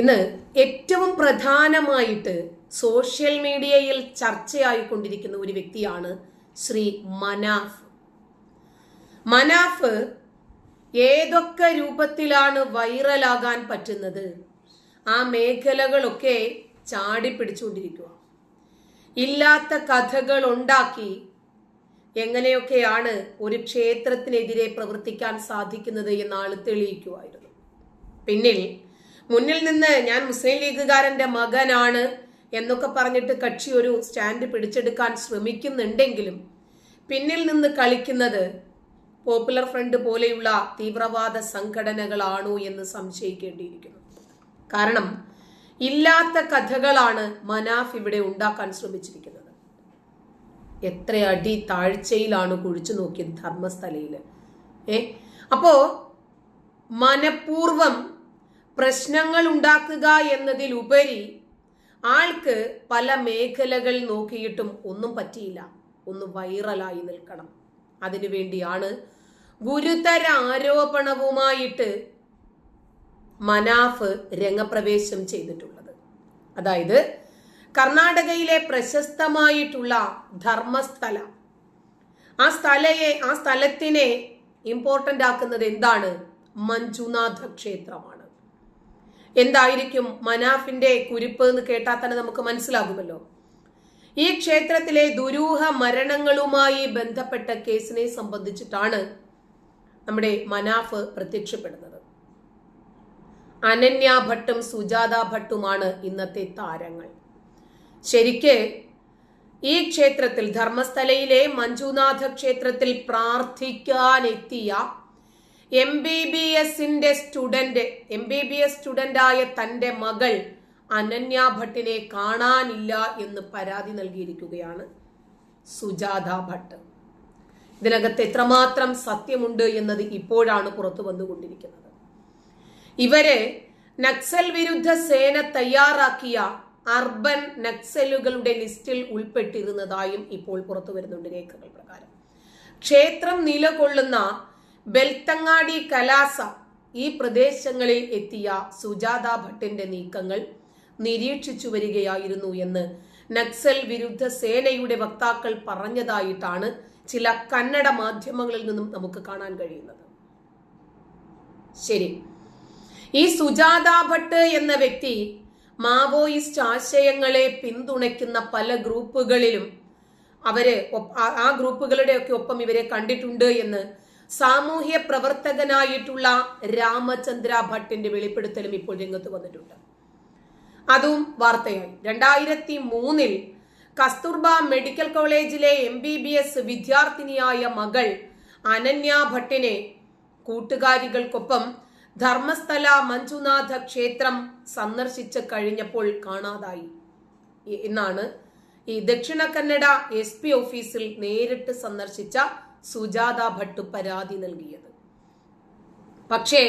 ഇന്ന് ഏറ്റവും പ്രധാനമായിട്ട് സോഷ്യൽ മീഡിയയിൽ ചർച്ചയായിക്കൊണ്ടിരിക്കുന്ന ഒരു വ്യക്തിയാണ് ശ്രീ മനാഫ്. മനാഫ് ഏതൊക്കെ രൂപത്തിലാണ് വൈറലാകാൻ പറ്റുന്നത്? ആ മേഖലകളൊക്കെ ചാടി പിടിച്ചുകൊണ്ടിരിക്കുക. ഇല്ലാത്ത കഥകൾ ഉണ്ടാക്കി എങ്ങനെയൊക്കെയാണ് ഒരു ക്ഷേത്രത്തിനെതിരെ പ്രവർത്തിക്കാൻ സാധിക്കുന്നത് എന്ന് തെളിയിക്കുമായിരുന്നു പിന്നിൽ മുന്നിൽ നിന്ന് ഞാൻ മുസ്ലിം ലീഗുകാരന്റെ മകനാണ് എന്നൊക്കെ പറഞ്ഞിട്ട് കക്ഷി ഒരു സ്റ്റാൻഡ് പിടിച്ചെടുക്കാൻ ശ്രമിക്കുന്നുണ്ടെങ്കിലും പിന്നിൽ നിന്ന് കളിക്കുന്നത് പോപ്പുലർ ഫ്രണ്ട് പോലെയുള്ള തീവ്രവാദ സംഘടനകളാണോ എന്ന് സംശയിക്കേണ്ടിയിരിക്കുന്നു. കാരണം ഇല്ലാത്ത കഥകളാണ് മനാഫ് ഇവിടെ ഉണ്ടാക്കാൻ ശ്രമിച്ചിരിക്കുന്നത്. എത്ര അടി താഴ്ചയിലാണ് കുഴിച്ചു നോക്കിയത് ധർമ്മസ്ഥലയിൽ. ഏ? അപ്പോ മനഃപൂർവം പ്രശ്നങ്ങൾ ഉണ്ടാക്കുക എന്നതിലുപരി ആൾക്ക് പല മേഖലകൾ നോക്കിയിട്ടും ഒന്നും പറ്റിയില്ല. ഒന്ന് വൈറലായി നിൽക്കണം. അതിനു വേണ്ടിയാണ് ഗുരുതര ആരോപണവുമായിട്ട് മനാഫ് രംഗപ്രവേശം ചെയ്തിട്ടുള്ളത്. അതായത് കർണാടകയിലെ പ്രശസ്തമായിട്ടുള്ള ധർമ്മസ്ഥല. ആ സ്ഥലയെ ആ സ്ഥലത്തിനെ ഇമ്പോർട്ടന്റ് ആക്കുന്നത് എന്താണ്? മഞ്ജുനാഥ ക്ഷേത്രമാണ്. എന്തായിരിക്കും മനാഫിന്റെ കുരിപ്പ് എന്ന് കേട്ടാൽ തന്നെ നമുക്ക് മനസ്സിലാകുമല്ലോ. ഈ ക്ഷേത്രത്തിലെ ദുരൂഹ മരണങ്ങളുമായി ബന്ധപ്പെട്ട കേസിനെ സംബന്ധിച്ചിട്ടാണ് നമ്മുടെ മനാഫ് പ്രത്യക്ഷപ്പെടുന്നത്. അനന്യ ഭട്ടും സുജാത ഭട്ടുമാണ് ഇന്നത്തെ താരങ്ങൾ. ശരിക്ക് ഈ ക്ഷേത്രത്തിൽ ധർമ്മസ്ഥലയിലെ മഞ്ജുനാഥ ക്ഷേത്രത്തിൽ പ്രാർത്ഥിക്കാനെത്തിയ എം ബി ബി എസിന്റെ student M B B S സ്റ്റുഡന്റായ തന്റെ മകൾ അനന്യ ഭട്ടിനെ കാണാനില്ല എന്ന് പരാതി നൽകിയിരിക്കുകയാണ് സുജാത ഭട്ട്. ഇതിനകത്ത് എത്രമാത്രം സത്യമുണ്ട് എന്നത് ഇപ്പോഴാണ് പുറത്തു വന്നുകൊണ്ടിരിക്കുന്നത്. ഇവരെ നക്സൽ വിരുദ്ധ സേന തയ്യാറാക്കിയ അർബൻ നക്സലുകളുടെ ലിസ്റ്റിൽ ഉൾപ്പെട്ടിരുന്നതായും ഇപ്പോൾ പുറത്തു വരുന്നുണ്ട് രേഖകൾ പ്രകാരം. ക്ഷേത്രം നിലകൊള്ളുന്ന ബെൽത്തങ്ങാടി കലാസ ഈ പ്രദേശങ്ങളിൽ എത്തിയ സുജാത ഭട്ടിന്റെ നീക്കങ്ങൾ നിരീക്ഷിച്ചു വരികയായിരുന്നു എന്ന് നക്സൽ വിരുദ്ധ സേനയുടെ വക്താക്കൾ പറഞ്ഞതായിട്ടാണ് ചില കന്നഡ മാധ്യമങ്ങളിൽ നിന്നും നമുക്ക് കാണാൻ കഴിയുന്നത്. ശരി. ഈ സുജാത ഭട്ട് എന്ന വ്യക്തി മാവോയിസ്റ്റ് ആശയങ്ങളെ പിന്തുണയ്ക്കുന്ന പല ഗ്രൂപ്പുകളിലും അവരെ ആ ഗ്രൂപ്പുകളുടെ ഒക്കെ ഒപ്പം ഇവരെ കണ്ടിട്ടുണ്ട് എന്ന് സാമൂഹ്യ പ്രവർത്തകനായിട്ടുള്ള രാമചന്ദ്ര ഭട്ടിന്റെ വെളിപ്പെടുത്തലും ഇപ്പോൾ രംഗത്ത് വന്നിട്ടുണ്ട്. അതും വാർത്തയായി. രണ്ടായിരത്തി മൂന്നിൽ കസ്തൂർബ മെഡിക്കൽ കോളേജിലെ എം ബി ബി എസ് വിദ്യാർത്ഥിനിയായ മകൾ അനന്യ ഭട്ടിനെ കൂട്ടുകാരികൾക്കൊപ്പം ധർമ്മസ്ഥല മഞ്ജുനാഥ ക്ഷേത്രം സന്ദർശിച്ച് കഴിഞ്ഞപ്പോൾ കാണാതായി. എന്നാണ് ഈ ദക്ഷിണ കന്നഡ എസ് പി ഓഫീസിൽ നേരിട്ട് സന്ദർശിച്ച സുജാത ഭട്ട് പരാതി നൽകിയത്. പക്ഷേ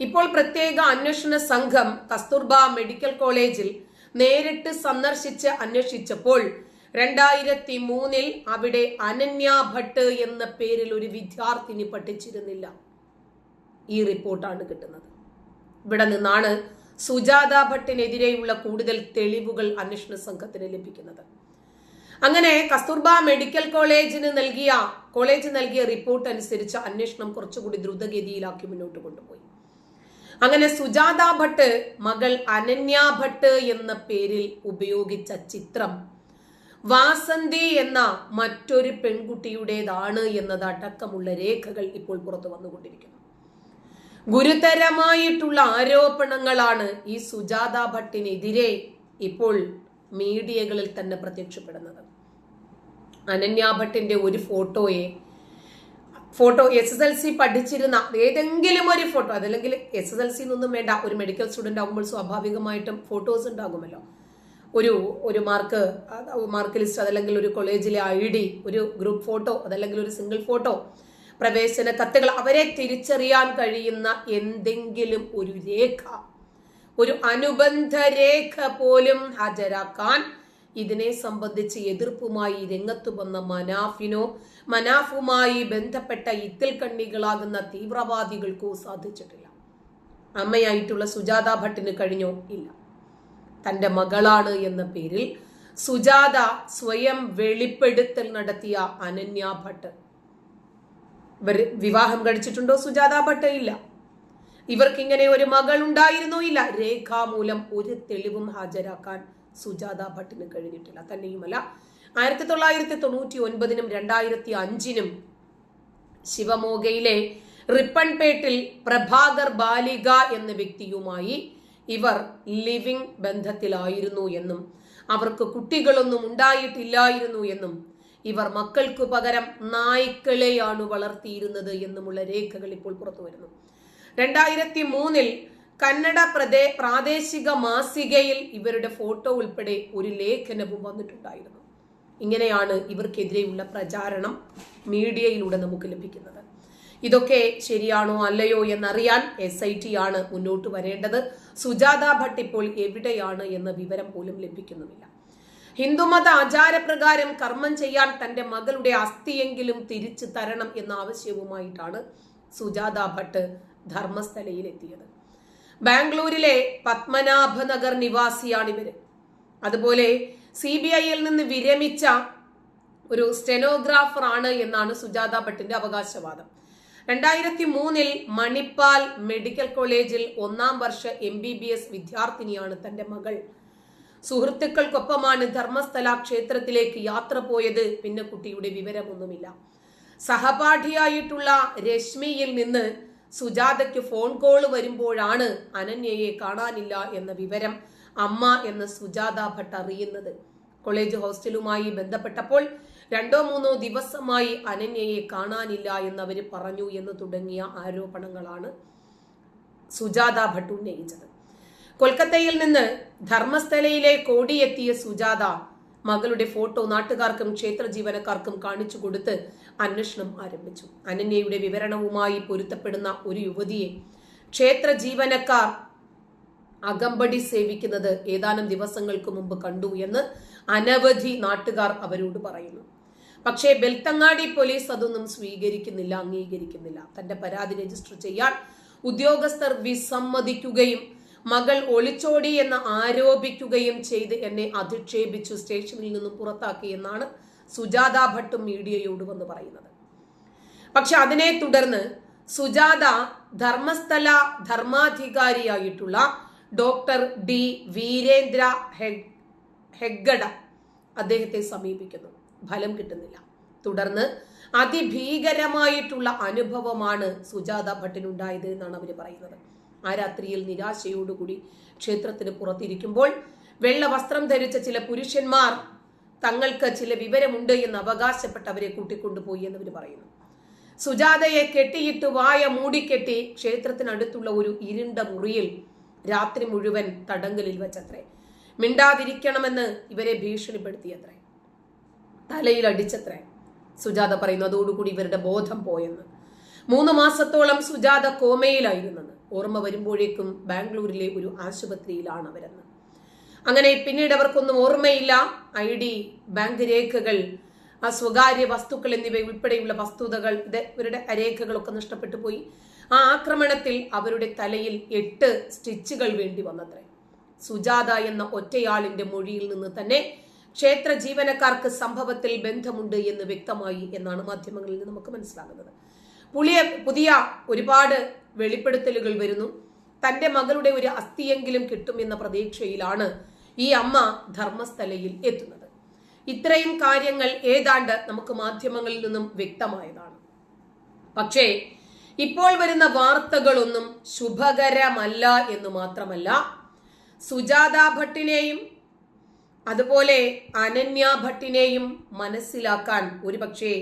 ഇപ്പോൾ പ്രത്യേക അന്വേഷണ സംഘം കസ്തൂർബ മെഡിക്കൽ കോളേജിൽ നേരിട്ട് സന്ദർശിച്ച് അന്വേഷിച്ചപ്പോൾ രണ്ടായിരത്തി മൂന്നിൽ അവിടെ അനന്യ ഭട്ട് എന്ന പേരിൽ ഒരു വിദ്യാർത്ഥിനി പഠിച്ചിരുന്നില്ല. ഈ റിപ്പോർട്ടാണ് കിട്ടുന്നത്. ഇവിടെ നിന്നാണ് സുജാത ഭട്ടിനെതിരെയുള്ള കൂടുതൽ തെളിവുകൾ അന്വേഷണ സംഘത്തിന് ലഭിക്കുന്നത്. അങ്ങനെ കസ്തൂർബ മെഡിക്കൽ കോളേജിന് നൽകിയ കോളേജ് നൽകിയ റിപ്പോർട്ട് അനുസരിച്ച് അന്വേഷണം കുറച്ചുകൂടി ദ്രുതഗതിയിലാക്കി മുന്നോട്ട് കൊണ്ടുപോയി. അങ്ങനെ സുജാത ഭട്ട് മകൾ അനന്യ ഭട്ട് എന്ന പേരിൽ ഉപയോഗിച്ച ചിത്രം വാസന്തി എന്ന മറ്റൊരു പെൺകുട്ടിയുടേതാണ് എന്നതടക്കമുള്ള രേഖകൾ ഇപ്പോൾ പുറത്തു വന്നുകൊണ്ടിരിക്കുന്നു. ഗുരുതരമായിട്ടുള്ള ആരോപണങ്ങളാണ് ഈ സുജാത ഭട്ടിനെതിരെ ഇപ്പോൾ മീഡിയകളിൽ തന്നെ പ്രത്യക്ഷപ്പെടുന്നത്. അനന്യ ഭട്ടിന്റെ ഒരു ഫോട്ടോയെ. Photo S S L C പഠിച്ചിരുന്ന ഏതെങ്കിലും ഒരു ഫോട്ടോ അതല്ലെങ്കിൽ എസ് എസ് എൽ സി എന്നൊന്നും വേണ്ട ഒരു മെഡിക്കൽ സ്റ്റുഡന്റ് ആകുമ്പോൾ സ്വാഭാവികമായിട്ടും ഫോട്ടോസ് ഉണ്ടാകുമല്ലോ. ഒരു ഒരു മാർക്ക് മാർക്ക് ലിസ്റ്റ് അതല്ലെങ്കിൽ ഒരു കോളേജിലെ ഐ ഡി ഒരു ഗ്രൂപ്പ് ഫോട്ടോ അതല്ലെങ്കിൽ ഒരു സിംഗിൾ ഫോട്ടോ പ്രവേശന കത്തുകൾ അവരെ തിരിച്ചറിയാൻ കഴിയുന്ന എന്തെങ്കിലും ഒരു രേഖ ഒരു അനുബന്ധ രേഖ പോലും ഹാജരാക്കാൻ ഇതിനെ സംബന്ധിച്ച് എതിർപ്പുമായി രംഗത്തു വന്ന മനാഫിനോ മനാഫുമായി ബന്ധപ്പെട്ട ഇത്തിൽ കണ്ണികളാകുന്ന തീവ്രവാദികൾക്കോ സാധിച്ചിട്ടില്ല. അമ്മയായിട്ടുള്ള സുജാത ഭട്ടിന് കഴിഞ്ഞോ? ഇല്ല. തന്റെ മകളാണ് എന്ന പേരിൽ സുജാത സ്വയം വെളിപ്പെടുത്തൽ നടത്തിയ അനന്യ ഭട്ട്. ഇവർ വിവാഹം കഴിച്ചിട്ടുണ്ടോ സുജാത ഭട്ട്? ഇല്ല. ഇവർക്കിങ്ങനെ ഒരു മകൾ ഉണ്ടായിരുന്നോ ഇല്ല. രേഖാമൂലം ഒരു തെളിവും ഹാജരാക്കാൻ സുജാത ഭട്ടിന് കഴിഞ്ഞിട്ടില്ല. തന്നെയുമല്ല. ആയിരത്തി തൊള്ളായിരത്തി തൊണ്ണൂറ്റി ഒൻപതിനും രണ്ടായിരത്തി അഞ്ചിനും ശിവമോഗയിലെ റിപ്പൺപേട്ടിൽ പ്രഭാകർ ബാലിക എന്ന വ്യക്തിയുമായി ഇവർ ലിവിംഗ് ബന്ധത്തിലായിരുന്നു എന്നും അവർക്ക് കുട്ടികളൊന്നും ഉണ്ടായിട്ടില്ലായിരുന്നു എന്നും ഇവർ മക്കൾക്ക് പകരം നായ്ക്കളെയാണ് വളർത്തിയിരുന്നത് എന്നുമുള്ള രേഖകൾ ഇപ്പോൾ പുറത്തു വരുന്നു രണ്ടായിരത്തി മൂന്നിൽ കന്നഡ പ്രദേ പ്രാദേശിക മാസികയിൽ ഇവരുടെ ഫോട്ടോ ഉൾപ്പെടെ ഒരു ലേഖനവും വന്നിട്ടുണ്ടായിരുന്നു. ഇങ്ങനെയാണ് ഇവർക്കെതിരെയുള്ള പ്രചാരണം മീഡിയയിലൂടെ നമുക്ക് ലഭിക്കുന്നത്. ഇതൊക്കെ ശരിയാണോ അല്ലയോ എന്നറിയാൻ എസ് ഐ ടി ആണ് മുന്നോട്ട് വരേണ്ടത്. സുജാത ഭട്ട് ഇപ്പോൾ എവിടെയാണ് എന്ന വിവരം പോലും ലഭിക്കുന്നുമില്ല. ഹിന്ദുമത ആചാരപ്രകാരം കർമ്മം ചെയ്യാൻ തന്റെ മകളുടെ അസ്ഥിയെങ്കിലും തിരിച്ചു തരണം എന്ന ആവശ്യവുമായിട്ടാണ് സുജാത ഭട്ട് ധർമ്മസ്ഥലയിൽ എത്തിയത് ബാംഗ്ലൂരിലെ പത്മനാഭനഗർ നിവാസിയാണ് ഇവർ അതുപോലെ സി ബി ഐയിൽ നിന്ന് വിരമിച്ച ഒരു സ്റ്റെനോഗ്രാഫറാണ് എന്നാണ് സുജാത ഭട്ടിന്റെ അവകാശവാദം. രണ്ടായിരത്തി മൂന്നിൽ മണിപ്പാൽ മെഡിക്കൽ കോളേജിൽ ഒന്നാം വർഷ എം ബി ബി എസ് വിദ്യാർത്ഥിനിയാണ് തന്റെ മകൾ. സുഹൃത്തുക്കൾക്കൊപ്പമാണ് ധർമ്മസ്ഥല ക്ഷേത്രത്തിലേക്ക് യാത്ര പോയത്. പിന്നെ കുട്ടിയുടെ വിവരമൊന്നുമില്ല. സഹപാഠിയായിട്ടുള്ള രശ്മിയിൽ നിന്ന് സുജാതയ്ക്ക് ഫോൺ കോൾ വരുമ്പോഴാണ് അനന്യയെ കാണാനില്ല എന്ന വിവരം അമ്മ എന്ന് സുജാത ഭട്ട് അറിയുന്നത്. കോളേജ് ഹോസ്റ്റലുമായി ബന്ധപ്പെട്ടപ്പോൾ രണ്ടോ മൂന്നോ ദിവസമായി അനന്യയെ കാണാനില്ല എന്നവർ പറഞ്ഞു എന്ന് തുടങ്ങിയ ആരോപണങ്ങളാണ് സുജാത ഭട്ട് ഉന്നയിച്ചത്. കൊൽക്കത്തയിൽ നിന്ന് ധർമ്മസ്ഥലയിലെ കോടിയെത്തിയ സുജാത മകളുടെ ഫോട്ടോ നാട്ടുകാർക്കും ക്ഷേത്ര ജീവനക്കാർക്കും കാണിച്ചു കൊടുത്ത് അന്വേഷണം ആരംഭിച്ചു. അനന്യയുടെ വിവരണവുമായി പൊരുത്തപ്പെടുന്ന ഒരു യുവതിയെ ക്ഷേത്ര ജീവനക്കാർ അകമ്പടി സേവിക്കുന്നത് ഏതാനും ദിവസങ്ങൾക്ക് മുമ്പ് കണ്ടു എന്ന് അനവധി നാട്ടുകാർ അവരോട് പറയുന്നു. പക്ഷേ ബെൽത്തങ്ങാടി പോലീസ് അതൊന്നും സ്വീകരിക്കുന്നില്ല അംഗീകരിക്കുന്നില്ല. തന്റെ പരാതി രജിസ്റ്റർ ചെയ്യാൻ ഉദ്യോഗസ്ഥർ വിസമ്മതിക്കുകയും മകൾ ഒളിച്ചോടി എന്ന് ആരോപിക്കുകയും ചെയ്ത് എന്നെ അധിക്ഷേപിച്ചു സ്റ്റേഷനിൽ നിന്നും പുറത്താക്കി എന്നാണ് സുജാത ഭട്ട് മീഡിയയോട് വന്ന് പറയുന്നത്. പക്ഷെ അതിനെ തുടർന്ന് സുജാത ധർമ്മസ്ഥല ധർമാധികാരിയായിട്ടുള്ള ഡോക്ടർ ഡി വീരേന്ദ്ര ഹെഗ്ഗഡ അദ്ദേഹത്തെ സമീപിക്കുന്നു. ഫലം കിട്ടുന്നില്ല. തുടർന്ന് അതിഭീകരമായിട്ടുള്ള അനുഭവമാണ് സുജാത ഭട്ടിനുണ്ടായത് എന്നാണ് അവർ പറയുന്നത്. ആ രാത്രിയിൽ നിരാശയോടുകൂടി ക്ഷേത്രത്തിന് പുറത്തിരിക്കുമ്പോൾ വെള്ള വസ്ത്രം ധരിച്ച ചില പുരുഷന്മാർ തങ്ങൾക്ക് ചില വിവരമുണ്ട് എന്ന് അവകാശപ്പെട്ട് അവരെ കൂട്ടിക്കൊണ്ടുപോയി എന്ന് പറയുന്നു. സുജാതയെ കെട്ടിയിട്ട് വായ മൂടിക്കെട്ടി ക്ഷേത്രത്തിനടുത്തുള്ള ഒരു ഇരുണ്ട മുറിയിൽ രാത്രി മുഴുവൻ തടങ്കലിൽ വെച്ചത്രേ. മിണ്ടാതിരിക്കണമെന്ന് ഇവരെ ഭീഷണിപ്പെടുത്തിയത്രേ. തലയിൽ അടിച്ചത്രേ. സുജാത പറയുന്നു അതോടുകൂടി ഇവരുടെ ബോധം പോയെന്ന്. മൂന്ന് മാസത്തോളം സുജാത കോമയിലായിരുന്നെന്ന് ഓർമ്മ വരുമ്പോഴേക്കും ബാംഗ്ലൂരിലെ ഒരു ആശുപത്രിയിലാണ് അവരെന്ന്. അങ്ങനെ പിന്നീട് അവർക്കൊന്നും ഓർമ്മയില്ല. ഐ ഡി ബാങ്ക് രേഖകൾ ആ സ്വകാര്യ വസ്തുക്കൾ എന്നിവ ഉൾപ്പെടെയുള്ള വസ്തുതകൾ ഇവരുടെ രേഖകളൊക്കെ നഷ്ടപ്പെട്ടു പോയി. ആ ആക്രമണത്തിൽ അവരുടെ തലയിൽ എട്ട് സ്റ്റിച്ചുകൾ വേണ്ടി വന്നത്രേ. സുജാത എന്ന ഒറ്റയാളിന്റെ മൊഴിയിൽ നിന്ന് തന്നെ ക്ഷേത്ര ജീവനക്കാർക്ക് സംഭവത്തിൽ ബന്ധമുണ്ട് എന്ന് വ്യക്തമായി എന്നാണ് മാധ്യമങ്ങളിൽ നിന്ന് നമുക്ക് മനസ്സിലാകുന്നത്. പുളിയ പുതിയ ഒരുപാട് വെളിപ്പെടുത്തലുകൾ വരുന്നു. തന്റെ മകളുടെ ഒരു അസ്ഥിയെങ്കിലും കിട്ടുമെന്ന പ്രതീക്ഷയിലാണ് ഈ അമ്മ ധർമ്മസ്ഥലയിൽ എത്തുന്നത്. ഇത്രയും കാര്യങ്ങൾ ഏതാണ്ട് നമുക്ക് മാധ്യമങ്ങളിൽ നിന്നും വ്യക്തമായതാണ്. പക്ഷേ ഇപ്പോൾ വരുന്ന വാർത്തകളൊന്നും ശുഭകരമല്ല എന്ന് മാത്രമല്ല സുജാത ഭട്ടിനെയും അതുപോലെ അനന്യ ഭട്ടിനെയും മനസ്സിലാക്കാൻ ഒരുപക്ഷെ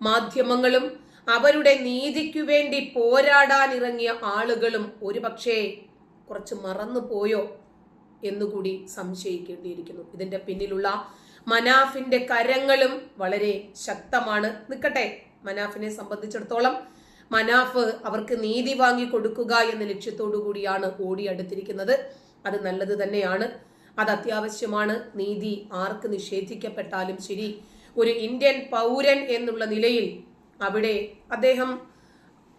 മാധ്യമങ്ങളും അവരുടെ നീതിക്കു വേണ്ടി പോരാടാനിറങ്ങിയ ആളുകളും ഒരുപക്ഷെ കുറച്ച് മറന്നു പോയോ എന്നുകൂടി സംശയിക്കേണ്ടിയിരിക്കുന്നു. ഇതിന്റെ പിന്നിലുള്ള മനാഫിന്റെ കരങ്ങളും വളരെ ശക്തമാണ്. നിൽക്കട്ടെ മനാഫിനെ സംബന്ധിച്ചിടത്തോളം മനാഫ് അവർക്ക് നീതി വാങ്ങി കൊടുക്കുക എന്ന ലക്ഷ്യത്തോടു കൂടിയാണ് ഓടിയടുത്തിരിക്കുന്നത് അത് നല്ലത് തന്നെയാണ്. അത് അത്യാവശ്യമാണ്. നീതി ആർക്ക് നിഷേധിക്കപ്പെട്ടാലും ശരി. ഒരു ഇന്ത്യൻ പൗരൻ എന്നുള്ള നിലയിൽ അവിടെ അദ്ദേഹം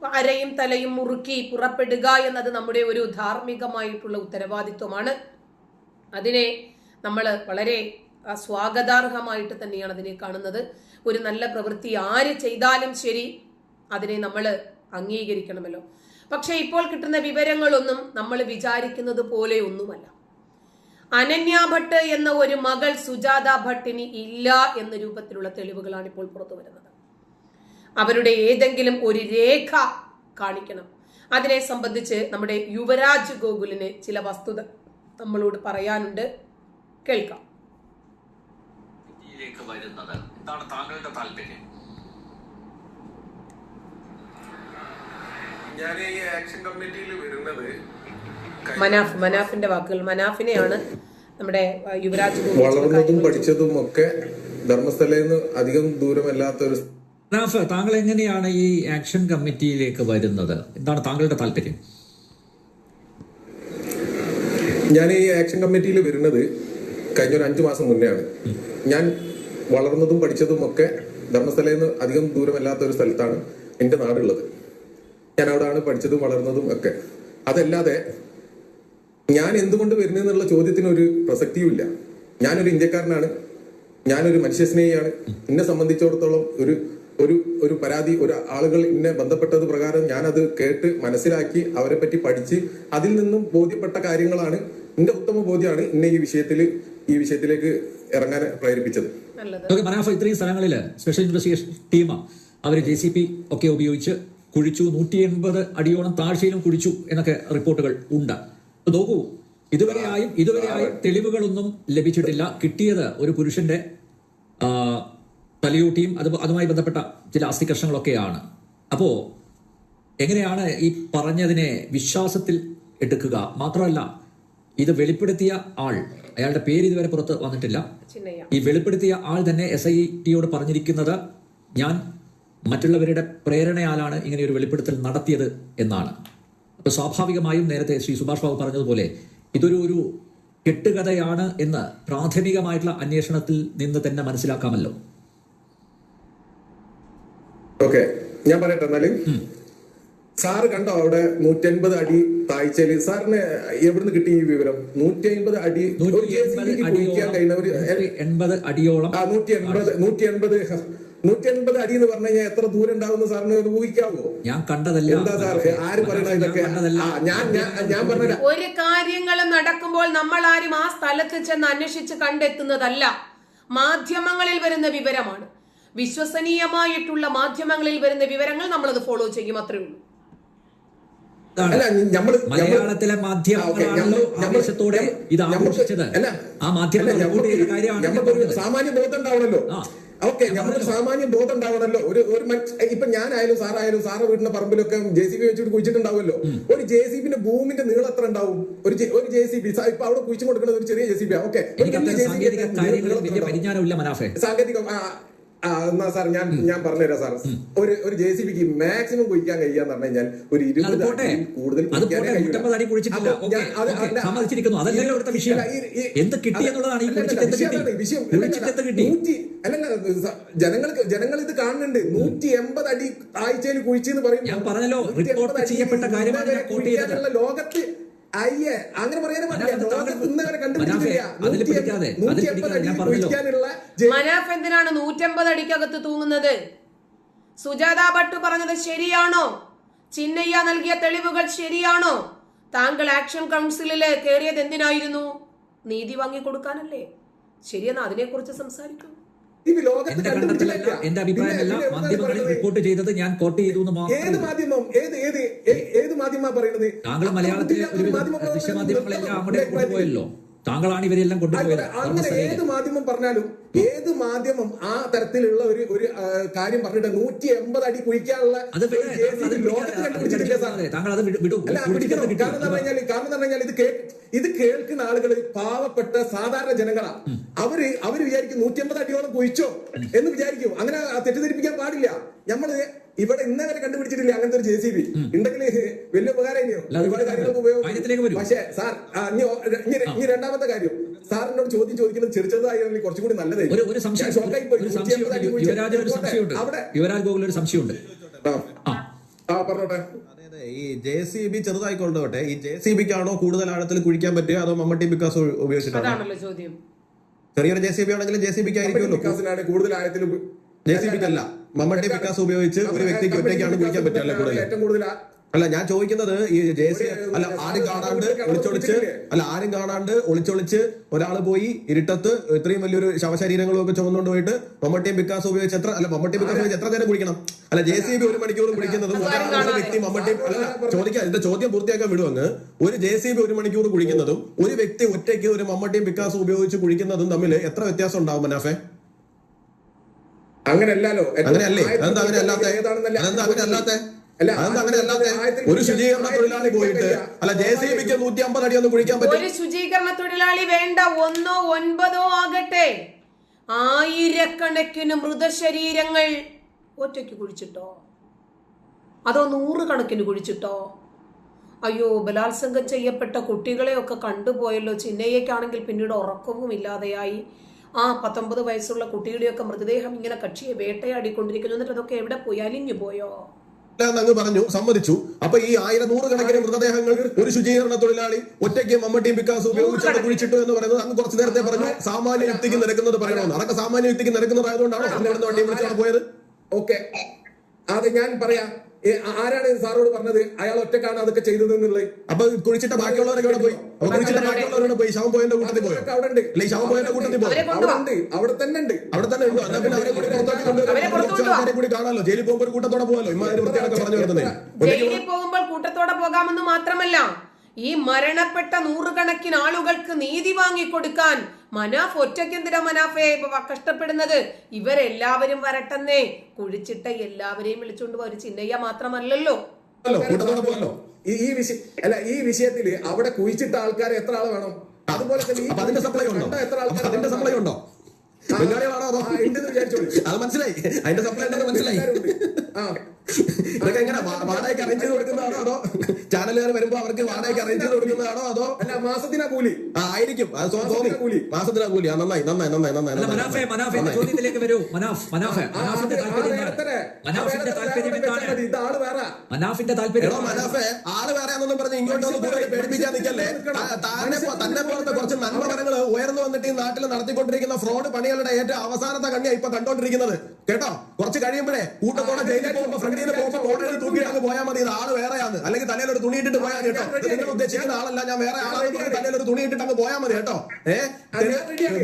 അരയും തലയും മുറുക്കി പുറപ്പെടുക എന്നത് നമ്മുടെ ഒരു ധാർമ്മികമായിട്ടുള്ള ഉത്തരവാദിത്വമാണ്. അതിനെ നമ്മൾ വളരെ സ്വാഗതാർഹമായിട്ട് തന്നെയാണ് അതിനെ കാണുന്നത്. ഒരു നല്ല പ്രവൃത്തി ആര് ചെയ്താലും ശരി അതിനെ നമ്മൾ അംഗീകരിക്കണമല്ലോ. പക്ഷേ ഇപ്പോൾ കിട്ടുന്ന വിവരങ്ങളൊന്നും നമ്മൾ വിചാരിക്കുന്നത് പോലെ ഒന്നുമല്ല. അനന്യ ഭട്ട് എന്ന ഒരു മകൾ സുജാത ഭട്ടിന് ഇല്ല എന്ന രൂപത്തിലുള്ള തെളിവുകളാണ് ഇപ്പോൾ പുറത്തു വരുന്നത്. അവരുടെ ഏതെങ്കിലും ഒരു രേഖ കാണിക്കണം. അതിനെ സംബന്ധിച്ച് നമ്മുടെ യുവരാജ് ഗോകുലിന് ചില വസ്തുത നമ്മളോട് പറയാനുണ്ട്. കേൾക്കാം. ിലേക്ക് വരുന്നത്. എന്താണ് താങ്കളുടെ താല്പര്യം? ഞാൻ ഈ ആക്ഷൻ കമ്മിറ്റിയിൽ വരുന്നത് മനാഫ് മനാഫിന്റെ വാക്കുകൾ. മനാഫിനെയാണ് നമ്മുടെ യുവരാജ് വളർന്നതും പഠിച്ചതും ഒക്കെ ധർമ്മസ്ഥലയിൽ അധികം ദൂരമല്ലാത്ത ഒരു മനാഫ് താങ്കൾ എങ്ങനെയാണ് ഈ ആക്ഷൻ കമ്മിറ്റിയിലേക്ക് വരുന്നത്? എന്താണ് താങ്കളുടെ താല്പര്യം? ഞാൻ ഈ ആക്ഷൻ കമ്മിറ്റിയിൽ വരുന്നത് കഴിഞ്ഞ ഒരു അഞ്ചു മാസം മുന്നെയാണ്. ഞാൻ വളർന്നതും പഠിച്ചതും ഒക്കെ ധർമ്മസ്ഥലയിൽ അധികം ദൂരമല്ലാത്ത ഒരു സ്ഥലത്താണ് എന്റെ നാടുള്ളത്. ഞാൻ അവിടെയാണ് പഠിച്ചതും വളർന്നതും ഒക്കെ. അതല്ലാതെ ഞാൻ എന്തുകൊണ്ട് വരുന്നതെന്നുള്ള ചോദ്യത്തിന് ഒരു പ്രസക്തിയുമില്ല. ഞാനൊരു ഇന്ത്യക്കാരനാണ്. ഞാനൊരു മനുഷ്യസ്നേഹിയാണ് എന്നെ സംബന്ധിച്ചിടത്തോളം ഒരു ഒരു ഒരു പരാതി ഒരു ആളുകൾ എന്നെ ബന്ധപ്പെട്ടത് പ്രകാരം ഞാനത് കേട്ട് മനസ്സിലാക്കി അവരെ പറ്റി പഠിച്ച് അതിൽ നിന്നും ബോധ്യപ്പെട്ട കാര്യങ്ങളാണ് എന്റെ ഉത്തമ ബോധ്യമാണ് എന്നെ ഈ വിഷയത്തിൽ ഈ വിഷയത്തിലേക്ക് ഇറങ്ങാൻ പ്രേരിപ്പിച്ചത്. മനാഫ് ഇത്രയും സ്ഥലങ്ങളിൽ സ്പെഷ്യൽ ഇൻവെസ്റ്റിഗേഷൻ ടീം അവർ ജെ സി പി ഒക്കെ ഉപയോഗിച്ച് കുഴിച്ചു നൂറ്റി എൺപത് അടിയോളം താഴ്ചയിലും കുഴിച്ചു എന്നൊക്കെ റിപ്പോർട്ടുകൾ ഉണ്ട്. നോക്കൂ ഇതുവരെയായും ഇതുവരെയായും തെളിവുകളൊന്നും ലഭിച്ചിട്ടില്ല. കിട്ടിയത് ഒരു പുരുഷന്റെ തലയോട്ടിയും അത് അതുമായി ബന്ധപ്പെട്ട ചില അസ്ഥികർഷങ്ങളൊക്കെയാണ് അപ്പോ എങ്ങനെയാണ് ഈ പറഞ്ഞതിനെ വിശ്വാസത്തിൽ എടുക്കുക? മാത്രമല്ല ഇത് വെളിപ്പെടുത്തിയ ആൾ അയാളുടെ പേര് ഇതുവരെ പുറത്ത് വന്നിട്ടില്ല. ഈ വെളിപ്പെടുത്തിയ ആൾ തന്നെ എസ് ഐ ടിയോട് പറഞ്ഞിരിക്കുന്നത് ഞാൻ മറ്റുള്ളവരുടെ പ്രേരണയാലാണ് ഇങ്ങനെ ഒരു വെളിപ്പെടുത്തൽ നടത്തിയത് എന്നാണ്. അപ്പൊ സ്വാഭാവികമായും നേരത്തെ ശ്രീ സുഭാഷ് ബാബു പറഞ്ഞതുപോലെ ഇതൊരു ഒരു കെട്ടുകഥയാണ് എന്ന് പ്രാഥമികമായിട്ടുള്ള അന്വേഷണത്തിൽ നിന്ന് തന്നെ മനസ്സിലാക്കാമല്ലോ. ഓക്കെ. ഞാൻ പറയട്ടെ എന്നാൽ? സാറ് കണ്ടോ അവിടെ നൂറ്റൻപത് അടി താഴ്ചയിൽ സാറിന് എവിടുന്ന് കിട്ടി ഈ വിവരം? നൂറ്റി അമ്പത് അടി നൂറ്റി JCB എൺപത് അടിയോളം. നൂറ്റി എൺപത് അടിയോളം. ആ നൂറ്റി എൺപത് നൂറ്റി എൺപത് നൂറ്റി എൺപത് അടി എന്ന് പറഞ്ഞു കഴിഞ്ഞാൽ എത്ര ദൂരം ഉണ്ടാവുന്ന സാറിന് ഒരു ഊഹിക്കാവോ? ഞാൻ കണ്ടതല്ല. എന്താ സാർ ആര് പറയണ ഇതൊക്കെ? ഞാൻ ഞാൻ ഞാൻ പറഞ്ഞ ഒരു കാര്യങ്ങളും നടക്കുമ്പോൾ നമ്മൾ ആരും ആ സ്ഥലത്ത് ചെന്ന് അന്വേഷിച്ച് കണ്ടെത്തുന്നതല്ല. മാധ്യമങ്ങളിൽ വരുന്ന വിവരമാണ്. വിശ്വസനീയമായിട്ടുള്ള മാധ്യമങ്ങളിൽ വരുന്ന വിവരങ്ങൾ നമ്മളത് ഫോളോ ചെയ്യും അത്രേ ഉള്ളൂ. മലയാളത്തിലെ ആവേശത്തോടെ ഇത് ആഘോഷിച്ചത്. ആ മാധ്യമങ്ങൾ. സാമാന്യ ബോധം ഉണ്ടാവണല്ലോ. ഓക്കെ പറഞ്ഞല്ലോ. സാമാന്യ ബോധം ഉണ്ടാവണല്ലോ. ഒരു ഒരു ഇപ്പൊ ഞാനായാലും സാറായാലും സാറ് വീടിന്റെ പറമ്പിലൊക്കെ ജെ സി ബി വെച്ചിട്ട് കുഴിച്ചിട്ടുണ്ടാവുമല്ലോ. ഒരു ജെ സി ബിന്റെ ഭൂമിന്റെ നീളം എത്ര ഉണ്ടാവും? ഒരു ഒരു ജെ സി ബി. ഇപ്പൊ അവിടെ കുഴിച്ചു കൊടുക്കുന്നത് ഒരു ചെറിയ ജെ സി ബി ഓക്കെ. സാങ്കേതിക എന്നാ സാർ ഞാൻ ഞാൻ പറഞ്ഞുതരാം സാർ. ഒരു ഒരു ജെ സി ബിക്ക് മാക്സിമം കുഴിക്കാൻ കഴിയാന്ന് പറഞ്ഞു കഴിഞ്ഞാൽ ഒരു ഇരുപത് കൂടുതൽ ജനങ്ങൾക്ക് ജനങ്ങൾ ഇത് കാണുന്നുണ്ട്. നൂറ്റി എൺപത് അടി ആഴ്ചയിൽ കുഴിച്ചെന്ന് പറയും. ഞാൻ പറഞ്ഞല്ലോ, 180 റിപ്പോർട്ട് അടി ചെയ്യപ്പെട്ട കാര്യമാണ് ഇന്നേ ഞാൻ കോട്ട് ചെയ്തത്. കുഴിക്കാനുള്ള ലോകത്ത് അയ്യേ അങ്ങനെ പറയാനും പറ്റില്ല ലോകത്ത് കണ്ടുപിടിച്ചിട്ടില്ല മനാഫേ, എന്തിനാണ് നൂറ്റമ്പത് അടിക്കകത്ത് തൂങ്ങുന്നത്? സുജാത ഭട്ട് പറഞ്ഞത് ശരിയാണോ? ചിന്നയ്യ നൽകിയ തെളിവുകൾ ശരിയാണോ? താങ്കൾ ആക്ഷൻ കൗൺസിലിൽ കയറിയത് എന്തിനായിരുന്നു? നീതി വാങ്ങി കൊടുക്കാനല്ലേ ശരിയെന്നാ അതിനെക്കുറിച്ച് സംസാരിക്കൂ. എന്റെ. കണ്ടെത്തലല്ല എന്റെ അഭിപ്രായമല്ല മാധ്യമങ്ങളിൽ റിപ്പോർട്ട് ചെയ്തത് ഞാൻ കോട്ട് ചെയ്തു എന്ന് ഏത് മാത്രം മാധ്യമം ഏത് ഏത് ഏത് മാധ്യമമാണ് പറയുന്നത്? താങ്കൾ മലയാളത്തിലെ ദൃശ്യമാധ്യമങ്ങളെല്ലാം അങ്ങോട്ട് നിർത്തണം. കൊണ്ടുപോയല്ലോ. താങ്കളാണ് ഇവരെല്ലാം കൊണ്ടുപോയത്. അങ്ങനെ ഏത് മാധ്യമം പറഞ്ഞാലും ഏത് മാധ്യമം ആ തരത്തിലുള്ള ഒരു ഒരു കാര്യം പറഞ്ഞിട്ട് നൂറ്റി എൺപത് അടി കുഴിക്കാനുള്ള ലോകത്ത് കണ്ടുപിടിച്ചിട്ടില്ല സാറേ. കാരണം കാരണം എന്ന് പറഞ്ഞാൽ ഇത് കേ- ഇത് കേൾക്കുന്ന ആളുകൾ പാവപ്പെട്ട സാധാരണ ജനങ്ങളാ. അവർ അവർ വിചാരിക്കും നൂറ്റി അമ്പത് അടിയോളം കുഴിച്ചോ എന്ന് വിചാരിക്കും. അങ്ങനെ തെറ്റിദ്ധരിപ്പിക്കാൻ പാടില്ല. നമ്മൾ ഇവിടെ ഇന്നേ വരെ കണ്ടുപിടിച്ചിട്ടില്ല. അങ്ങനത്തെ ഒരു ജെ സി ബി. ഉണ്ടെങ്കിൽ വലിയ ഉപകാരം ഒരുപാട് കാര്യങ്ങൾക്ക് ഉപയോഗം പക്ഷേ സാർ ഇനി രണ്ടാമത്തെ കാര്യം. സാറിനോട് ചോദ്യം ചോദിക്കുന്നത് ചെറുതായിരുന്നെങ്കിൽ കുറച്ചുകൂടി കൂടി സംശയമുണ്ട്. അവിടെ യുവരാജ് ഗോകുൽ ഒരു സംശയമുണ്ട്. ആ. പറഞ്ഞോട്ടെ. ഈ ജെ സി ബി ചെറുതായിക്കൊണ്ടോട്ടെ ഈ ജെ സി ബിക്കാണോ കൂടുതൽ ആഴത്തിൽ കുഴിക്കാൻ പറ്റുക അതോ മമ്മട്ടി ബിക്കാസ് ഉപയോഗിച്ചിട്ടാണോ? അതാണല്ലോ ചോദ്യം. ചെറിയൊരു ജെ സി ബി ആണെങ്കിലും ജെ സി ബിക്ക് ആയിരിക്കുമല്ലോ കൂടുതൽ ആഴത്തിൽ ജെ സി ബിക്ക് അല്ല മമ്മട്ടി ബിക്കാസ് ഉപയോഗിച്ച് ഒരു വ്യക്തിക്ക് ഒറ്റയ്ക്കാണ് കുഴിക്കാൻ പറ്റുക കൂടുതൽ? ഏറ്റവും കൂടുതൽ ആ- അല്ല ഞാൻ ചോദിക്കുന്നത് ഈ ജെ സി അല്ല ആരും കാണാണ്ട് ഒളിച്ചൊളിച്ച് അല്ല ആരും കാണാണ്ട് ഒളിച്ചൊളിച്ച് ഒരാൾ പോയി ഇരുട്ടത്ത് ഇത്രയും വലിയൊരു ശവശരീരങ്ങളും ഒക്കെ ചുമന്നുകൊണ്ട് പോയിട്ട് മമ്മട്ടിയും ബിക്കാസ് ഉപയോഗിച്ച് എത്ര അല്ല മമ്മട്ടിയും വികാസ് ഉപയോഗിച്ച് എത്ര നേരം കുടിക്കണം അല്ല ജെ സി ബി ഒരു മണിക്കൂർ കുടിക്കുന്നതും ഒരാൾ ഒരു വ്യക്തി മമ്മട്ടി അല്ല ചോദിക്കാം എന്റെ ചോദ്യം പൂർത്തിയാക്കാൻ വിടുവങ്ങ് ഒരു ജെ സി ബി ഒരു മണിക്കൂർ കുളിക്കുന്നതും ഒരു വ്യക്തി ഒറ്റയ്ക്ക് ഒരു മമ്മട്ടിയും ബിക്കാസ് ഉപയോഗിച്ച് കുളിക്കുന്നതും തമ്മിൽ എത്ര വ്യത്യാസം ഉണ്ടാവും മനാഫെ അങ്ങനെയല്ലോ? അങ്ങനെയല്ലേ അതെന്താ അങ്ങനെ അല്ലാത്ത അതെന്താ അങ്ങനെ അല്ലാത്ത അല്ല, അങ്ങനെ അല്ലാതെ ഒരു ശുചീകരണ തൊഴിലാളി പോയിട്ട് അല്ല ജെ സി ബിക്ക് നൂറ്റി അമ്പത് അടി ഒന്നും കുഴിക്കാൻ പറ്റും ഒരു ശുചീകരണ തൊഴിലാളി വേണ്ട ഒന്നോ ഒൻപതോ ആകട്ടെ. ആയിരക്കണക്കിന് മൃതശരീരങ്ങൾ ഒറ്റയ്ക്ക് കുഴിച്ചിട്ടോ? അതോ നൂറുകണക്കിന് കുഴിച്ചിട്ടോ? അയ്യോ ബലാത്സംഗം ചെയ്യപ്പെട്ട കുട്ടികളെയൊക്കെ കണ്ടുപോയല്ലോ. ചിന്നയ്യക്കാണെങ്കിൽ പിന്നീട് ഉറക്കവും ഇല്ലാതെയായി ആ പത്തൊമ്പത് വയസ്സുള്ള കുട്ടിയുടെയൊക്കെ മൃതദേഹം ഇങ്ങനെ കക്ഷിയെ വേട്ടയാടിക്കൊണ്ടിരിക്കുന്നു. എന്നിട്ട് അതൊക്കെ എവിടെ പോയി? അലിഞ്ഞു പോയോ? അങ്ങ് പറഞ്ഞു സമ്മതിച്ചു. അപ്പൊ ഈ ആയിരം നൂറുകണക്കിന് മൃതദേഹങ്ങൾ ഒരു ശുചീകരണ തൊഴിലാളി ഒറ്റയ്ക്ക് മമ്മട്ടിയും വികാസ് ഉപയോഗിച്ചാണ് കുഴിച്ചിട്ടു എന്ന് പറയുന്നത് അങ്ങ് കുറച്ച് നേരത്തെ പറഞ്ഞു. സാമാന്യ വ്യക്തിക്ക് നിരക്കുന്നത് പറയണമെന്ന്. അതൊക്കെ സാമാന്യ വ്യക്തിക്ക് നിരക്കുന്നതായതുകൊണ്ടാണോ വണ്ടിയും വിളിച്ചാണ് പോയത്. ഓക്കെ. അത് ഞാൻ പറയാം. ആരാണ് സാറോട് പറഞ്ഞത്? അയാൾ ഒറ്റക്കാണ് അതൊക്കെ ചെയ്തത് എന്നുള്ളത് അപ്പൊ കുഴിച്ചിട്ട ബാക്കിയുള്ളവരൊക്കെ അവിടെ പോയി? കുഴിച്ചിട്ട ബാക്കിയുള്ളവരുടെ പോയി? ശവം പോയതിന്റെ കൂട്ടത്തിൽ പോയി? അവിടെ ഉണ്ട്. അല്ലെ ശവം പോയതിന്റെ കൂട്ടത്തിൽ പോയി? അവിടെ ഉണ്ട്. അവിടെ തന്നെ ഉണ്ട്. അവിടെ തന്നെ ഉണ്ടോ. എന്നാ പിന്നെ അവരെ കൂടി പുറത്തോട്ട് അവരെ കൊണ്ടുവരും കൂടി കാണാമല്ലോ. ജയിലിൽ പോകുമ്പോൾ ഒരു കൂട്ടത്തോടെ പോകാമല്ലോ. ഇമ്മാതിരി വൃത്തിയാണൊക്കെ പറഞ്ഞു വരുന്നത് ജയിലിൽ പോകുമ്പോൾ കൂട്ടത്തോടെ പോകാമെന്ന് മാത്രമല്ല. ഈ മരണപ്പെട്ട നൂറുകണക്കിന് ആളുകൾക്ക് നീതി വാങ്ങിക്കൊടുക്കാൻ മനാഫ് ഒറ്റയ്ക്കെന്തിനാ മനാഫെ ഇപ്പൊ കഷ്ടപ്പെടുന്നത്? ഇവരെല്ലാവരും വരട്ടെന്നേ. കുഴിച്ചിട്ട എല്ലാവരെയും വിളിച്ചുകൊണ്ട് ഒരു ചിന്നയ്യ മാത്രമല്ലല്ലോ. ഈ ഈ വിഷയ അല്ല ഈ വിഷയത്തിൽ അവിടെ കുഴിച്ചിട്ട ആൾക്കാരെ എത്ര ആൾ വേണം? അതുപോലെ തന്നെ അതിന്റെ സപ്ലൈ ഉണ്ടോ? എത്ര ആൾക്കാർ അതിന്റെ സപ്ലൈ ഉണ്ടോ? ബംഗാളികളാണോ അതോ ആ, ഉണ്ടെന്ന് വിചാരിച്ചോളൂ. അത് മനസ്സിലായി. അതിന്റെ സപ്ലൈ ഉണ്ടെന്ന് മനസ്സിലായി. ആ ഇതൊക്കെ എങ്ങനെ വാടകയ്ക്ക് അറേഞ്ച് ചെയ്ത് കൊടുക്കുന്നതാണോ അതോ ചാനലുകാർ വരുമ്പോ അവർക്ക് വാടകയ്ക്ക് അറേഞ്ച് ചെയ്ത് കൊടുക്കുന്നതാണോ അതോ അല്ല മാസത്തിനാ കൂലി. ആ ആയിരിക്കും. അത് തോന്നി മാസത്തിനാ കൂലി. മാസത്തിനാ കൂലി. ആ നന്നായി നന്നായി നന്നായി നന്നായി ചോദ്യത്തിലേക്ക് വരൂ. മനാഫ് മനാഫെ മനാഫിന്റെ താല്പര്യം എന്താണ്? മനാഫിന്റെ താല്പര്യം എന്താണ്? ഇത് ആൾ വേറെ. മനാഫിന്റെ താല്പര്യം മനാഫെ ആൾ വേറെ ആണെന്നും പറഞ്ഞ് ഇങ്ങോട്ട് കൂടുതൽ പേടിപ്പിക്കാൻ നിൽക്കല്ലേ താനെ തന്നെ പോലത്തെ കുറച്ച് നന്മകരങ്ങൾ ഉയർന്നു വന്നിട്ട് ഈ നാട്ടിൽ നടത്തിക്കൊണ്ടിരിക്കുന്ന ഫ്രോഡ് പണികളുടെ ഏറ്റവും അവസാനത്തെ കണ്ണിയാണ് ഇപ്പൊ കണ്ടോണ്ടിരിക്കുന്നത്. കേട്ടോ? കുറച്ച് കഴിയുമ്പോഴേ കൂട്ടത്തോടെ ജയിലിൽ പോകുമ്പോ ഫ്രണ്ടിൽ പോകുമ്പോ കോടതി തൂക്കിയിട്ട് മതി ഇത് ആൾ വേറെയാണ്. അല്ലെങ്കിൽ തലയിൽ ഒരു തുണി ഇട്ടിട്ട് പോയാൽ കേട്ടോ. നിങ്ങൾ ഉദ്ദേശിക്കുന്ന ആളല്ല ഞാൻ വേറെ പറഞ്ഞ് തലയിൽ ഒരു തുണി ഇട്ടിട്ട് അങ്ങ് പോയാൽ മതി കേട്ടോ. ഏഹ്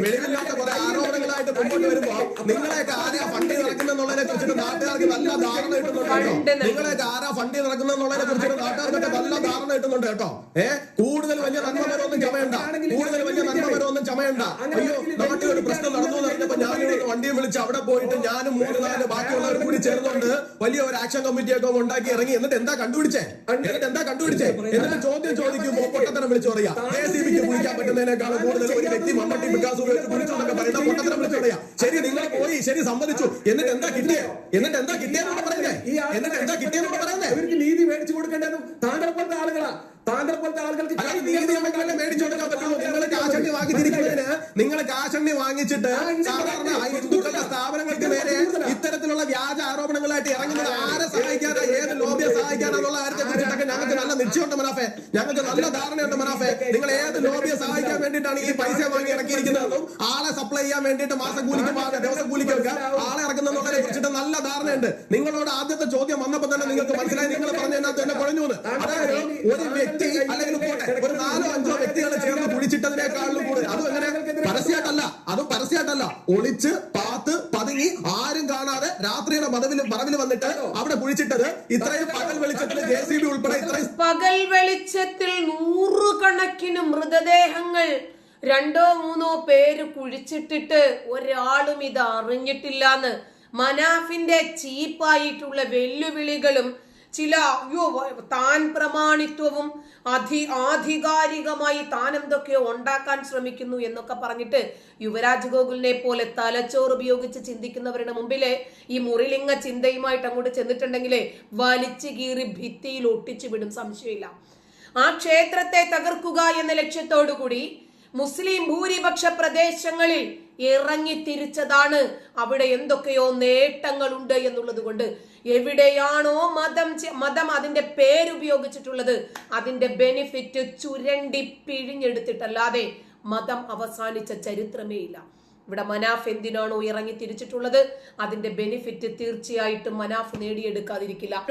വെളിവില്ലാത്ത കുറെ ആരോപണങ്ങളായിട്ട് മുമ്പോട്ട് വരുമ്പോ നിങ്ങളെയൊക്കെ ആരാ ഫണ്ട് നടക്കുന്നെന്നുള്ളതിനെ കുറിച്ചിട്ട് നാട്ടുകാർക്ക് നല്ല ധാരണ കിട്ടുന്നുണ്ട് കേട്ടോ. നിങ്ങളെയൊക്കെ ആരാ ഫണ്ട് നടക്കുന്നെന്നുള്ളതിനെ കുറിച്ചിട്ട് നാട്ടുകാർക്കൊക്കെ നല്ല ധാരണ കിട്ടുന്നുണ്ട് കേട്ടോ. ഏഹ് കൂടുതൽ വലിയ നന്മ വരുമൊന്നും ചമയണ്ട. കൂടുതൽ വലിയ നന്മ വരുമൊന്നും ചമയണ്ട. അയ്യോ നാട്ടിൽ ഒരു പ്രശ്നം നടന്നു എന്ന് ഞാൻ വണ്ടിയും വിളിച്ച് അവിടെ പോയിട്ട് ഞാനും മൂന്ന് നാല് ബാക്കിയുള്ളവർ കൂടി ചേർന്നുകൊണ്ട് വലിയ ഒരു ആക്ഷൻ കമ്മിറ്റിയൊക്കെ ഉണ്ടാക്കി ഇറങ്ങി. എന്നിട്ട് എന്താ കണ്ടുപിടിച്ചേ? എന്നിട്ട് എന്താ കണ്ടുപിടിച്ചേ? എന്നിട്ട് ചോദ്യം ചോദിക്കുമ്പോ പൊട്ടത്തരം വിളിച്ചു പറയാ. കെ സി ബിക്ക് കുളിക്കാൻ പറ്റുന്നതിനേക്കാളും കൂടുതൽ ഒരു വ്യക്തി മമ്മട്ടി വികാസ് ഉപയോഗിച്ച് പറയുന്ന പൊട്ടത്തരം വിളിച്ചു പറയാ. ശരി നിങ്ങൾ പോയി ശരി സമ്മതിച്ചു. എന്നിട്ട് എന്താ കിട്ടിയേ? എന്നിട്ട് എന്താ കിട്ടിയെന്നാണ് പറയുന്നേ എന്നിട്ട് എന്താ കിട്ടിയെന്നാണ് പറയുന്നേ അവർക്ക് നീതി മേടിച്ചു കൊടുക്കേണ്ടതും താങ്കളെ പോലത്തെ ആളുകളാ. താങ്കളെ പോലത്തെ ആളുകൾക്ക് മേടിച്ചു കൊടുക്കാൻ പറ്റുള്ളൂ നിങ്ങൾ കാശണ്ണി വാങ്ങി തിരിക്കുന്നതിന് നിങ്ങൾ കാശണ്ണി വാങ്ങിച്ചിട്ട് സാധാരണ ഹിന്ദുക്കളുടെ സ്ഥാപനങ്ങൾക്ക് നേരെ ഇത്തരത്തിലുള്ള വ്യാജ ആരോപണങ്ങളായിട്ട് ഇറങ്ങുന്നത് ആരെ സഹായിക്കാനാ ഏത് ലോബിയെ സഹായിക്കാനാന്നുള്ള കാര്യത്തെ കുറിച്ചിട്ടൊക്കെ ഞങ്ങൾക്ക് നല്ല നിശ്ചയമുണ്ട് മനാഫെ ഞങ്ങൾക്ക് നല്ല ധാരണയുണ്ട് മനാഫെ. നിങ്ങൾ ഏത് ലോബിയെ സഹായിക്കാൻ വേണ്ടിയിട്ടാണ് ഈ പൈസ വാങ്ങി ഇറക്കിയിരിക്കുന്നതെന്നും ആളെ സപ്ലൈ ചെയ്യാൻ വേണ്ടിയിട്ട് മാസം കൂലിക്ക് വാ- ദിവസം വെക്കുക. ആളെ ഇറക്കുന്നതിനെ കുറിച്ചിട്ട് നല്ല ധാരണയുണ്ട്. നിങ്ങളോട് ആദ്യത്തെ ചോദ്യം വന്നപ്പോൾ തന്നെ നിങ്ങൾക്ക് മനസ്സിലായി. നിങ്ങൾ പറഞ്ഞതിനകത്ത് തന്നെ കുഴഞ്ഞു അതായത് ഒരു വ്യക്തി അല്ലെങ്കിൽ ഒരു നാലോ അഞ്ചോ വ്യക്തികൾ ചേർന്ന് കുഴിച്ചിട്ടതിനേക്കാളും കൂടുതൽ അതും എങ്ങനെ? പരസ്യമായിട്ടല്ല. അതും പരസ്യമായിട്ടല്ല. ഒളിച്ച് പാത്ത് പതുങ്ങി ആരും കാണാതെ രാത്രിയുടെ മതവിൽ മറവിൽ വന്നിട്ട് അവിടെ കുഴിച്ചിട്ടത് ഇത്രയും പകൽ വെളിച്ചത്തിൽ ജെ സി ബി ഉൾപ്പെടെ ഇത്രയും പകൽ വെളിച്ചത്തിൽ നൂറുകണക്കിന് മൃതദേഹങ്ങൾ രണ്ടോ മൂന്നോ പേര് കുഴിച്ചിട്ടിട്ട് ഒരാളും ഇത് അറിഞ്ഞിട്ടില്ലാന്ന് മനാഫിന്റെ ചീപ്പായിട്ടുള്ള വെല്ലുവിളികളും ചില അയ്യോ താൻ പ്രമാണിത്വവും അധി ആധികാരികമായി താൻ എന്തൊക്കെയോ ഉണ്ടാക്കാൻ ശ്രമിക്കുന്നു എന്നൊക്കെ പറഞ്ഞിട്ട് യുവരാജ് ഗോകുലിനെ പോലെ തലച്ചോറ് ഉപയോഗിച്ച് ചിന്തിക്കുന്നവരുടെ മുമ്പിലെ ഈ മുറിലിംഗ ചിന്തയുമായിട്ട് അങ്ങോട്ട് ചെന്നിട്ടുണ്ടെങ്കിലേ വലിച്ചു കീറി ഭിത്തിയിൽ ഒട്ടിച്ചു വിടും സംശയമില്ല. ആ ക്ഷേത്രത്തെ തകർക്കുക എന്ന ലക്ഷ്യത്തോടു കൂടി മുസ്ലിം ഭൂരിപക്ഷ പ്രദേശങ്ങളിൽ ഇറങ്ങി തിരിച്ചതാണ് അവിടെ എന്തൊക്കെയോ നേട്ടങ്ങളുണ്ട് എന്നുള്ളത് കൊണ്ട് എവിടെയാണോ മതം മതം അതിന്റെ പേരുപയോഗിച്ചിട്ടുള്ളത് അതിന്റെ ബെനിഫിറ്റ് ചുരണ്ടി പിഴിഞ്ഞെടുത്തിട്ടല്ലാതെ മതം അവസാനിച്ച ചരിത്രമേ ഇല്ല. ഇവിടെ മനാഫ് എന്തിനാണോ ഇറങ്ങി തിരിച്ചിട്ടുള്ളത്? അതിന്റെ ബെനിഫിറ്റ് തീർച്ചയായിട്ടും മനാഫ് നേടിയെടുക്കാതിരിക്കില്ല.